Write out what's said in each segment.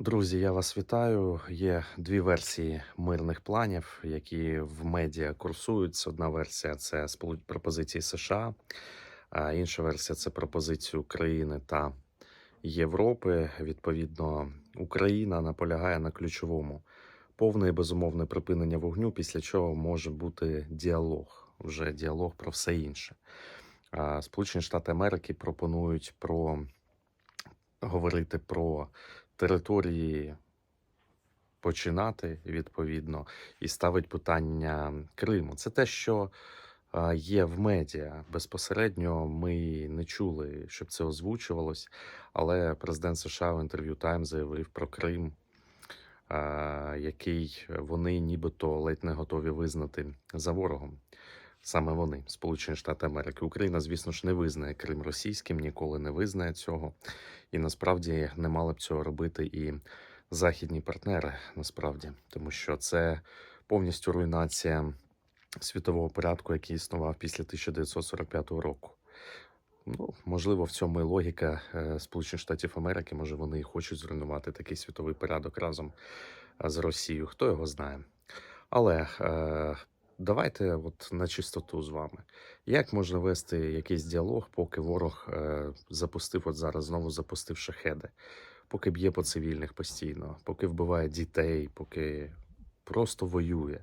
Друзі, я вас вітаю. Є дві версії мирних планів, які в медіа курсуються. Одна версія це пропозиції США, а інша версія це пропозиції України та Європи. Відповідно, Україна наполягає на ключовому повне і безумовне припинення вогню, після чого може бути діалог, вже діалог про все інше. Сполучені Штати Америки пропонують про говорити про території починати відповідно і ставить питання Криму. Це те, що є в медіа. Безпосередньо ми не чули, щоб це озвучувалось, але президент США в інтерв'ю Тайм заявив про Крим, який вони нібито ледь не готові визнати за ворогом. Саме вони, Сполучені Штати Америки. Україна, звісно ж, не визнає Крим російським, ніколи не визнає цього. І насправді не мали б цього робити і західні партнери, насправді, тому що це повністю руйнація світового порядку, який існував після 1945 року. Ну, можливо, в цьому і логіка е, Сполучених Штатів Америки. Може, вони і хочуть зруйнувати такий світовий порядок разом е, з Росією. Хто його знає? Але е, давайте, от на чистоту з вами. Як можна вести якийсь діалог, поки ворог е, запустив, от зараз знову запустив шахеди, поки б'є по цивільних постійно, поки вбиває дітей, поки просто воює?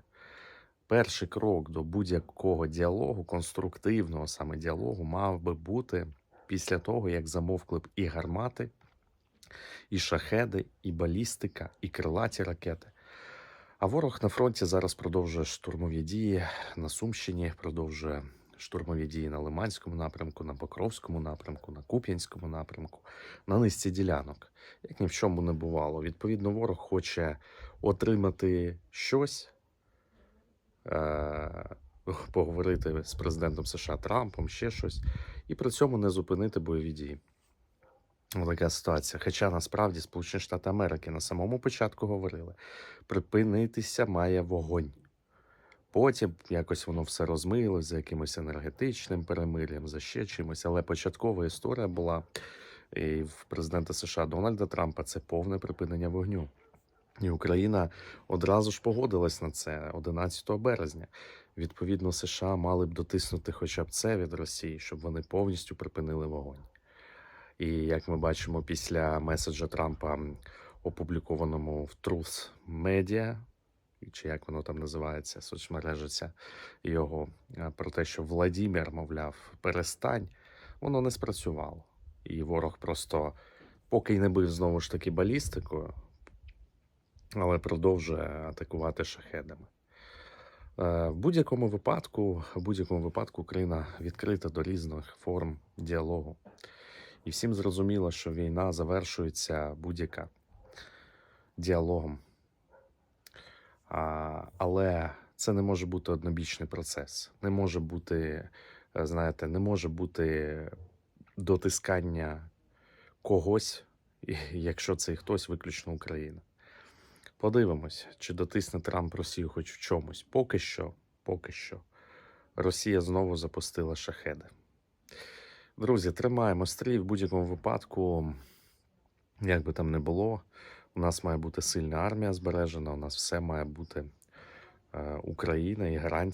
Перший крок до будь-якого діалогу, конструктивного саме діалогу, мав би бути після того, як замовкли б і гармати, і шахеди, і балістика, і крилаті ракети. А ворог на фронті зараз продовжує штурмові дії на Сумщині, продовжує штурмові дії на Лиманському напрямку, на Покровському напрямку, на Куп'янському напрямку, на низці ділянок, як ні в чому не бувало. Відповідно, ворог хоче отримати щось, е- поговорити з президентом США Трампом, ще щось, і при цьому не зупинити бойові дії. Така ситуація. Хоча насправді Сполучені Штати Америки на самому початку говорили: припинитися має вогонь. Потім якось воно все розмилось за якимось енергетичним перемир'ям, за ще чимось. Але початкова історія була і в президента США Дональда Трампа це повне припинення вогню. І Україна одразу ж погодилась на це 11 березня. Відповідно, США мали б дотиснути хоча б це від Росії, щоб вони повністю припинили вогонь. І як ми бачимо після меседжа Трампа, опублікованому в Truth Media, чи як воно там називається, соцмережа його, е, про те, що Владімір, мовляв, перестань, воно не спрацювало. І ворог просто, поки й не бив знову ж таки балістикою, але продовжує атакувати шахедами. Е, В будь-якому випадку, в будь-якому випадку Україна відкрита до різних форм діалогу. І всім зрозуміло, що війна завершується будь-яка діалогом. А, але це не може бути однобічний процес. Не може бути, е, знаєте, не може бути дотискання когось, якщо цей хтось виключно Україна. Подивимось, чи дотисне Трамп Росію хоч в чомусь. Поки що, поки що, Росія знову запустила шахеди. Друзі, тримаємо стрій в будь-якому випадку, як би там не було. У нас має бути сильна армія збережена, у нас все має бути е, Україна і гарантія.